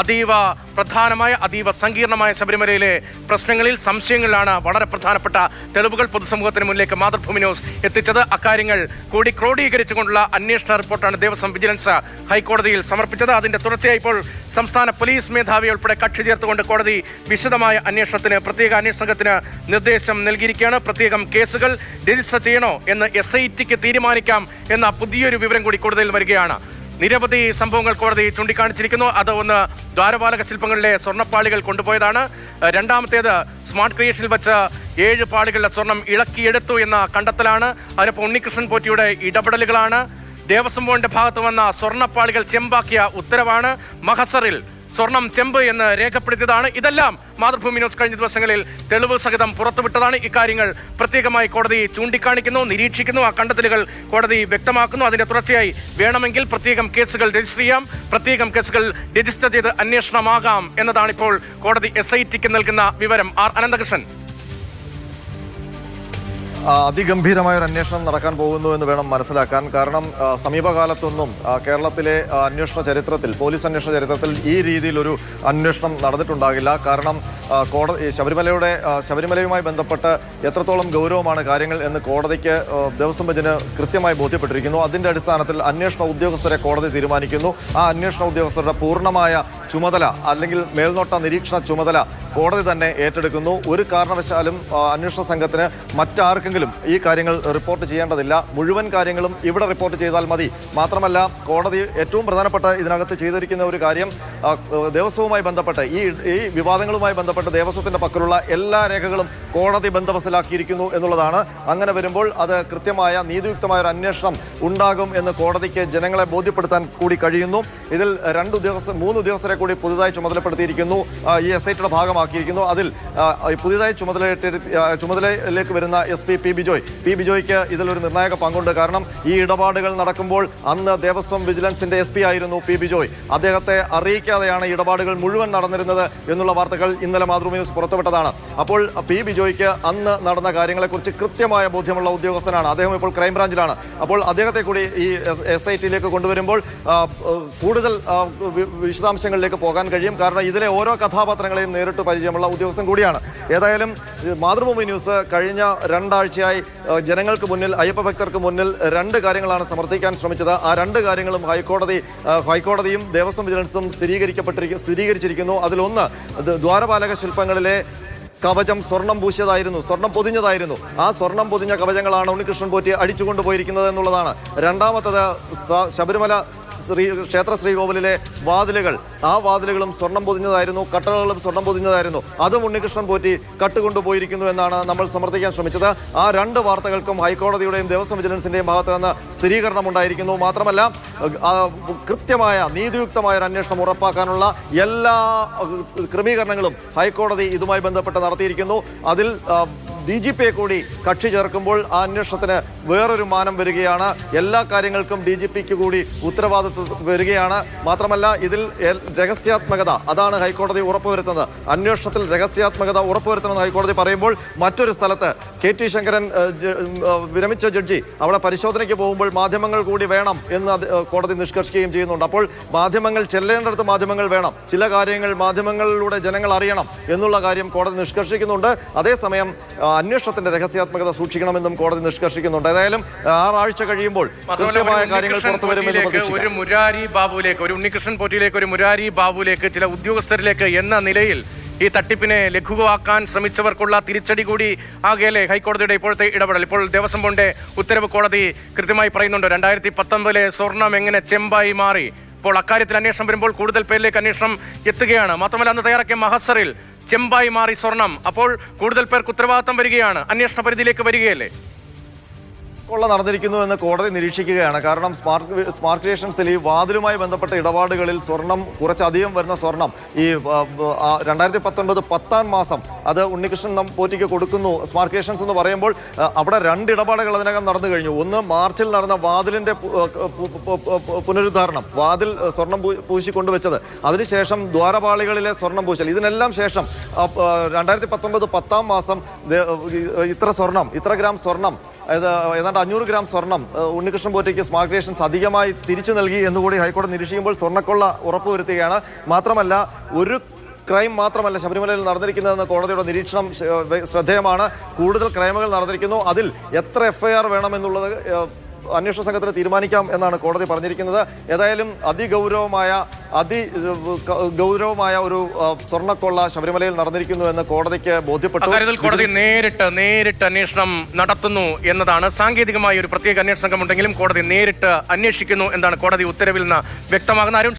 അതീവ പ്രധാനമായ അതീവ സങ്കീർണമായ ശബരിമലയിലെ പ്രശ്നങ്ങളിൽ സംശയങ്ങളിലാണ് വളരെ പ്രധാനപ്പെട്ട തെളിവുകൾ പൊതുസമൂഹത്തിന് മുന്നിലേക്ക് മാതൃഭൂമി ന്യൂസ് എത്തിച്ചത്. അക്കാര്യങ്ങൾ കൂടി ക്രോഡീകരിച്ചുകൊണ്ടുള്ള അന്വേഷണ റിപ്പോർട്ടാണ് ദേവസ്വം വിജിലൻസ് ഹൈക്കോടതിയിൽ സമർപ്പിച്ചത്. അതിന്റെ തുടർച്ചയായി ഇപ്പോൾ സംസ്ഥാന പോലീസ് മേധാവി ഉൾപ്പെടെ കക്ഷി ചേർത്തുകൊണ്ട് കോടതി വിശദമായ അന്വേഷണത്തിന് പ്രത്യേക അന്വേഷണ സംഘത്തിന് നിർദ്ദേശം നൽകിയിരിക്കുകയാണ്. പ്രത്യേകം കേസുകൾ രജിസ്റ്റർ ചെയ്യണോ എന്ന് എസ് ഐ ടിക്ക് തീരുമാനിക്കാം എന്ന പുതിയൊരു വിവരം കൂടി കൂടുതൽ വരികയാണ്. നിരവധി സംഭവങ്ങൾ കോടതി ചൂണ്ടിക്കാണിച്ചിരിക്കുന്നു. അത് ഒന്ന് ദ്വാരപാലക ശില്പങ്ങളിലെ സ്വർണപ്പാളികൾ കൊണ്ടുപോയതാണ്. രണ്ടാമത്തേത് സ്മാർട്ട് ക്രിയേഷനിൽ വെച്ച് ഏഴ് പാളികളുടെ സ്വർണം ഇളക്കിയെടുത്തു എന്ന കണ്ടെത്തലാണ്. അതിനൊപ്പം ഉണ്ണികൃഷ്ണൻ പോറ്റിയുടെ ഇടപെടലുകളാണ്. ദേവസ്വം ബോർഡിന്റെ ഭാഗത്ത് വന്ന സ്വർണപ്പാളികൾ ചെമ്പാക്കിയ ഉത്തരവാണ് മഹസറിൽ സ്വർണം ചെമ്പ് എന്ന് രേഖപ്പെടുത്തിയതാണ് ഇതെല്ലാം. മാതൃഭൂമി ന്യൂസ് കഴിഞ്ഞ ദിവസങ്ങളിൽ തെളിവ് സഹിതം പുറത്തുവിട്ടതാണ് ഇക്കാര്യങ്ങൾ. പ്രത്യേകമായി കോടതി ചൂണ്ടിക്കാണിക്കുന്നു നിരീക്ഷിക്കുന്നു. ആ കണ്ടെത്തലുകൾ കോടതി വ്യക്തമാക്കുന്നു. അതിന്റെ തുടർച്ചയായി വേണമെങ്കിൽ പ്രത്യേകം കേസുകൾ രജിസ്റ്റർ ചെയ്യാം. പ്രത്യേകം കേസുകൾ രജിസ്റ്റർ ചെയ്ത് അന്വേഷണമാകാം എന്നതാണ് ഇപ്പോൾ കോടതി എസ് ഐ ടിക്ക് നൽകുന്ന വിവരം. ആർ അനന്തകൃഷ്ണൻ. അതിഗംഭീരമായ ഒരു അന്വേഷണം നടക്കാൻ പോകുന്നു എന്ന് വേണം മനസ്സിലാക്കാൻ. കാരണം സമീപകാലത്തൊന്നും കേരളത്തിലെ അന്വേഷണ ചരിത്രത്തിൽ പോലീസ് അന്വേഷണ ചരിത്രത്തിൽ ഈ രീതിയിലൊരു അന്വേഷണം നടന്നിട്ടുണ്ടാകില്ല. കാരണം കോടതി ശബരിമലയുടെ ശബരിമലയുമായി ബന്ധപ്പെട്ട് എത്രത്തോളം ഗൗരവമാണ് കാര്യങ്ങൾ എന്ന് കോടതിക്ക് ദേവസ്വം ബെഞ്ചിന് കൃത്യമായി ബോധ്യപ്പെട്ടിരിക്കുന്നു. അതിന്റെ അടിസ്ഥാനത്തിൽ അന്വേഷണ ഉദ്യോഗസ്ഥരെ കോടതി തീരുമാനിക്കുന്നു. ആ അന്വേഷണ ഉദ്യോഗസ്ഥരുടെ പൂർണമായ ചുമതല അല്ലെങ്കിൽ മേൽനോട്ട നിരീക്ഷണ ചുമതല കോടതി തന്നെ ഏറ്റെടുക്കുന്നു. ഒരു കാരണവശാലും അന്വേഷണ സംഘത്തിന് മറ്റാർക്കെങ്കിലും ഈ കാര്യങ്ങൾ റിപ്പോർട്ട് ചെയ്യേണ്ടതില്ല. മുഴുവൻ കാര്യങ്ങളും ഇവിടെ റിപ്പോർട്ട് ചെയ്താൽ മതി. മാത്രമല്ല കോടതി ഏറ്റവും പ്രധാനപ്പെട്ട ഇതിനകത്ത് ചെയ്തിരിക്കുന്ന ഒരു കാര്യം ദേവസ്വവുമായി ബന്ധപ്പെട്ട് ഈ ഈ വിവാദങ്ങളുമായി ബന്ധപ്പെട്ട് ദേവസ്വത്തിന്റെ പക്കലുള്ള എല്ലാ രേഖകളും കോടതി ബന്ധവസ്ഥലാക്കിയിരിക്കുന്നു എന്നുള്ളതാണ്. അങ്ങനെ വരുമ്പോൾ അത് കൃത്യമായ നീതിയുക്തമായ ഒരു അന്വേഷണം ഉണ്ടാകും എന്ന് കോടതിക്ക് ജനങ്ങളെ ബോധ്യപ്പെടുത്താൻ കൂടി കഴിയുന്നു. ഇതിൽ രണ്ട് ഉദ്യോഗസ്ഥ മൂന്ന് ഉദ്യോഗസ്ഥരെ കൂടി പുതുതായി ചുമതലപ്പെടുത്തിയിരിക്കുന്നു. ഈ എസ് ഭാഗമാക്കിയിരിക്കുന്നു. അതിൽ പുതുതായി ചുമതല ചുമതലയിലേക്ക് വരുന്ന S P P Bijoy. P ബിജോയ്ക്ക് ഇതിലൊരു നിർണായക പങ്കുണ്ട്. കാരണം ഈ ഇടപാടുകൾ നടക്കുമ്പോൾ അന്ന് ദേവസ്വം വിജിലൻസിന്റെ എസ് പി ആയിരുന്നു പി ബിജോയ്. അദ്ദേഹത്തെ അറിയിക്കാതെയാണ് ഇടപാടുകൾ മുഴുവൻ നടന്നിരുന്നത് എന്നുള്ള വാർത്തകൾ ഇന്നലെ മാതൃഭൂമി ന്യൂസ് പുറത്തുവിട്ടതാണ്. അപ്പോൾ പി ബിജോയ്ക്ക് അന്ന് നടന്ന കാര്യങ്ങളെക്കുറിച്ച് കൃത്യമായ ബോധ്യമുള്ള ഉദ്യോഗസ്ഥനാണ്. അദ്ദേഹം ഇപ്പോൾ ക്രൈംബ്രാഞ്ചിലാണ്. അപ്പോൾ അദ്ദേഹത്തെ കൂടി ഈ എസ് ഐ ടിയിലേക്ക് കൊണ്ടുവരുമ്പോൾ കൂടുതൽ വിശദാംശങ്ങളിലേക്ക് പോകാൻ കഴിയും. കാരണം ഇതിലെ ഓരോ കഥാപാത്രങ്ങളെയും നേരിട്ട് പരിചയമുള്ള ഉദ്യോഗസ്ഥൻ കൂടിയാണ്. ഏതായാലും മാതൃഭൂമി ന്യൂസ് കഴിഞ്ഞ രണ്ടാഴ്ചയായി ജനങ്ങൾക്ക് മുന്നിൽ അയ്യപ്പ ഭക്തർക്ക് മുന്നിൽ രണ്ട് കാര്യങ്ങളാണ് സമർത്ഥിക്കാൻ ശ്രമിച്ചത്. ആ രണ്ട് കാര്യങ്ങളും ഹൈക്കോടതി ഹൈക്കോടതിയും ദേവസ്വം വിജിലൻസും സ്ഥിരീകരിക്കപ്പെട്ടിരിക്കും സ്ഥിരീകരിച്ചിരിക്കുന്നു. അതിലൊന്ന് ദ്വാരപാലക ശില്പങ്ങളിലെ കവചം സ്വർണം പൂശിയതായിരുന്നു സ്വർണം പൊതിഞ്ഞതായിരുന്നു. ആ സ്വർണം പൊതിഞ്ഞ കവചങ്ങളാണ് ഉണ്ണികൃഷ്ണൻ പോറ്റി അടിച്ചുകൊണ്ടുപോയിരിക്കുന്നത് എന്നുള്ളതാണ്. രണ്ടാമത്തത് ശബരിമല ശ്രീ ക്ഷേത്ര ശ്രീകോവിലിലെ വാതിലുകൾ. ആ വാതിലുകളും സ്വർണം പൊതിഞ്ഞതായിരുന്നു കട്ടളകളും സ്വർണം പൊതിഞ്ഞതായിരുന്നു. അതും ഉണ്ണികൃഷ്ണൻ പോറ്റി കട്ടുകൊണ്ടുപോയിരിക്കുന്നു എന്നാണ് നമ്മൾ സമർത്ഥിക്കാൻ ശ്രമിച്ചത്. ആ രണ്ട് വാർത്തകൾക്കും ഹൈക്കോടതിയുടെയും ദേവസ്വം വിജിലൻസിന്റെയും ഭാഗത്ത് നിന്ന് സ്ഥിരീകരണം ഉണ്ടായിരിക്കുന്നു. മാത്രമല്ല കൃത്യമായ നീതിയുക്തമായ ഒരു അന്വേഷണം ഉറപ്പാക്കാനുള്ള എല്ലാ ക്രമീകരണങ്ങളും ഹൈക്കോടതി ഇതുമായി ബന്ധപ്പെട്ട് നടത്തിയിരിക്കുന്നു. അതിൽ ഡി ജി പിയെ കൂടി കക്ഷി ചേർക്കുമ്പോൾ ആ അന്വേഷണത്തിന് വേറൊരു മാനം വരികയാണ്. എല്ലാ കാര്യങ്ങൾക്കും ഡി ജി പിക്ക് കൂടി ഉത്തരവാദിത്വം വരികയാണ്. മാത്രമല്ല ഇതിൽ രഹസ്യാത്മകത അതാണ് ഹൈക്കോടതി ഉറപ്പുവരുത്തുന്നത്. അന്വേഷണത്തിൽ രഹസ്യാത്മകത ഉറപ്പുവരുത്തണമെന്ന് ഹൈക്കോടതി പറയുമ്പോൾ മറ്റൊരു സ്ഥലത്ത് കെ ടി ശങ്കരൻ വിരമിച്ച ജഡ്ജി അവിടെ പരിശോധനയ്ക്ക് പോകുമ്പോൾ മാധ്യമങ്ങൾ കൂടി വേണം എന്ന് കോടതി നിഷ്കർഷിക്കുകയും ചെയ്യുന്നുണ്ട്. അപ്പോൾ മാധ്യമങ്ങൾ ചെല്ലേണ്ടടുത്ത് മാധ്യമങ്ങൾ വേണം. ചില കാര്യങ്ങൾ മാധ്യമങ്ങളിലൂടെ ജനങ്ങൾ അറിയണം എന്നുള്ള കാര്യം കോടതി നിഷ്കർഷിക്കുന്നുണ്ട്. അതേസമയം അന്വേഷണത്തിന്റെ രഹസ്യാത്മകത സൂക്ഷിക്കണമെന്നും കോടതി നിഷ്കർഷിക്കുന്നുണ്ട്. ഏതായാലും ആറാഴ്ച കഴിയുമ്പോൾ കൃത്യമായ കാര്യങ്ങൾ ഉണ്ണികൃഷ്ണൻ പുറത്തു വരുമെന്ന് പോറ്റിയിലേക്ക്, ഒരു മുരാരി ബാബുവിലേക്ക് ഒരു ഉണ്ണികൃഷ്ണൻ പോറ്റിയിലേക്ക് ഒരു മുരാരി ബാബുവിലേക്ക് ചില ഉദ്യോഗസ്ഥരിലേക്ക് എന്ന നിലയിൽ ഈ തട്ടിപ്പിനെ ലഘുവാക്കാൻ ശ്രമിച്ചവർക്കുള്ള തിരിച്ചടി കൂടി ആകെയല്ലേ ഹൈക്കോടതിയുടെ ഇപ്പോഴത്തെ ഇടപെടൽ. ഇപ്പോൾ ദേവസ്വം ബോർഡിന്റെ ഉത്തരവ് കോടതി കൃത്യമായി പറയുന്നുണ്ട്. രണ്ടായിരത്തി പത്തൊമ്പതിലെ സ്വർണം എങ്ങനെ ചെമ്പായി മാറി? ഇപ്പോൾ അക്കാര്യത്തിൽ അന്വേഷണം വരുമ്പോൾ കൂടുതൽ പേരിലേക്ക് അന്വേഷണം എത്തുകയാണ്. മാത്രമല്ല അന്ന് തയ്യാറാക്കിയ മഹസറിൽ ചെമ്പായി മാറി സ്വർണം. അപ്പോൾ കൂടുതൽ പേർക്ക് ഉത്തരവാദിത്തം വരികയാണ്. അന്വേഷണ പരിധിയിലേക്ക് വരികയല്ലേ? കൊള്ള നടന്നിരിക്കുന്നു എന്ന് കോടതി നിരീക്ഷിക്കുകയാണ്. കാരണം സ്മാർട്ട് സ്മാർട്ട് ക്രിയേഷൻസിൽ ഈ വാതിലുമായി ബന്ധപ്പെട്ട ഇടപാടുകളിൽ സ്വർണം കുറച്ചധികം വരുന്ന സ്വർണം ഈ രണ്ടായിരത്തി പത്തൊൻപത് പത്താം മാസം അത് ഉണ്ണികൃഷ്ണൻ പോറ്റിക്ക് കൊടുക്കുന്നു. സ്മാർട്ട് ക്രിയേഷൻസ് എന്ന് പറയുമ്പോൾ അവിടെ രണ്ട് ഇടപാടുകൾ അതിനകം നടന്നു കഴിഞ്ഞു. ഒന്ന് മാർച്ചിൽ നടന്ന പു- പുനരുദ്ധാരണം വാതിൽ സ്വർണം പൂശിക്കൊണ്ടുവച്ചത് പൂശി കൊണ്ടുവച്ചത്. അതിനുശേഷം ദ്വാരപാളികളിലെ സ്വർണം പൂശൽ. ഇതിനെല്ലാം ശേഷം രണ്ടായിരത്തി പത്തൊമ്പത് പത്താം മാസം ഇത്ര സ്വർണം ഇത്ര ഗ്രാം സ്വർണം അതായത് ഏതാണ്ട് അഞ്ഞൂറ് ഗ്രാം സ്വർണം ഉണ്ണികൃഷ്ണൻ പോറ്റയ്ക്ക് സ്മാർട്ട് ക്രിയേഷൻസ് അധികമായി തിരിച്ചു നൽകി എന്നുകൂടി ഹൈക്കോടതി നിരീക്ഷിക്കുമ്പോൾ സ്വർണക്കൊള്ള ഉറപ്പുവരുത്തുകയാണ്. മാത്രമല്ല ഒരു ക്രൈം മാത്രമല്ല ശബരിമലയിൽ നടന്നിരിക്കുന്നതെന്ന് കോടതിയുടെ നിരീക്ഷണം ശ്രദ്ധേയമാണ്. കൂടുതൽ ക്രൈമുകൾ നടന്നിരിക്കുന്നു. അതിൽ എത്ര എഫ്ഐആർ വേണമെന്നുള്ളത് അന്വേഷണ സംഘത്തിന് തീരുമാനിക്കാം എന്നാണ് കോടതി പറഞ്ഞിരിക്കുന്നത്. ഏതായാലും അതിഗൗരവമായ അതി ഗൗരവമായ ഒരു സ്വർണക്കൊള്ള ശബരിമലയിൽ നടന്നിരിക്കുന്നു എന്ന് കോടതിക്ക് ബോധ്യപ്പെട്ടു. കോടതി നേരിട്ട് നേരിട്ട് അന്വേഷണം നടത്തുന്നു എന്നതാണ്. സാങ്കേതികമായ ഒരു പ്രത്യേക അന്വേഷണ സംഘമുണ്ടെങ്കിലും കോടതി നേരിട്ട് അന്വേഷിക്കുന്നു എന്നാണ് കോടതി ഉത്തരവിൽ നിന്ന് വ്യക്തമാകുന്ന അരുൺ